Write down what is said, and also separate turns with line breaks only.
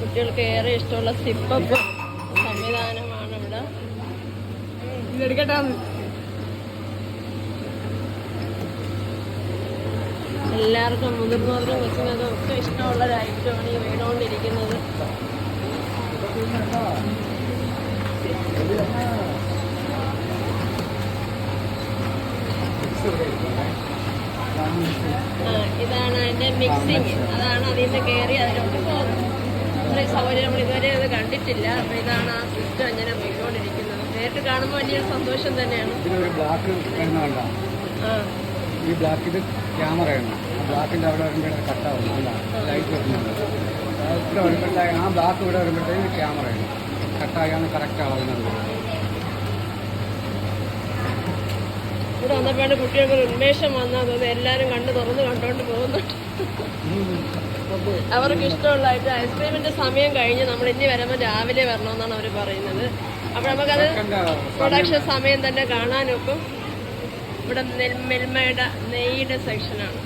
കുട്ടികൾക്ക് ഏറെ ഇഷ്ടമുള്ള സിപ്പപ്പ് സംവിധാനമാണ് ഇവിടെ.
ഇതെടുക്കട്ടെ
എല്ലാവർക്കും മുതിർന്നവർക്കും കൊച്ചുങ്ങൾക്കും ഒക്കെ ഇഷ്ടമുള്ള ഒരു ഐറ്റമാണ് ഈ വീണുകൊണ്ടിരിക്കുന്നത്. ഇതാണ് അതിന്റെ മിക്സിങ് അതാണ് അതിന്റെ നിന്ന് കയറി അതിലോട്ട് ഇത്രയും സൗകര്യം നമ്മൾ ഇതുവരെ അത് കണ്ടിട്ടില്ല. അപ്പൊ ഇതാണ് ആ സിസ്റ്റം ഇങ്ങനെ പോയിക്കൊണ്ടിരിക്കുന്നത്. നേരിട്ട് കാണുമ്പോൾ വലിയൊരു സന്തോഷം തന്നെയാണ്.
ഇതിനൊരു ബ്ലാക്ക്
ഇത്
ഈ ക്യാമറയാണ് ആ ബ്ലാക്കിന്റെ അവിടെ വരുമ്പോഴേ കട്ടാവും ലൈറ്റ് വരുന്നുണ്ട് ഇവിടെ വരുമ്പോഴത്തേക്ക് ആ ബ്ലാക്ക് ഇവിടെ വരുമ്പോഴത്തേക്ക് ക്യാമറയാണ് കട്ടായാണ് കറക്റ്റ് ആവുന്നത്.
ഇവിടെ വന്നപ്പോഴാണ് കുട്ടികൾക്ക് ഉന്മേഷം വന്നത്. എല്ലാവരും കണ്ട് തുറന്ന് കണ്ടോണ്ട് പോകുന്നുണ്ട് അവർക്ക് ഇഷ്ടമുള്ളതായിട്ട് ഐസ്ക്രീമിന്റെ സമയം കഴിഞ്ഞ് നമ്മൾ ഇനി വരുമ്പോൾ രാവിലെ വരണമെന്നാണ് അവർ പറയുന്നത്. അപ്പൊ നമുക്കത് പ്രൊഡക്ഷൻ സമയം. തന്നെ കാണാനൊക്കും. ഇവിടെ മെൽമയുടെ നെയ്യുടെ സെക്ഷനാണ്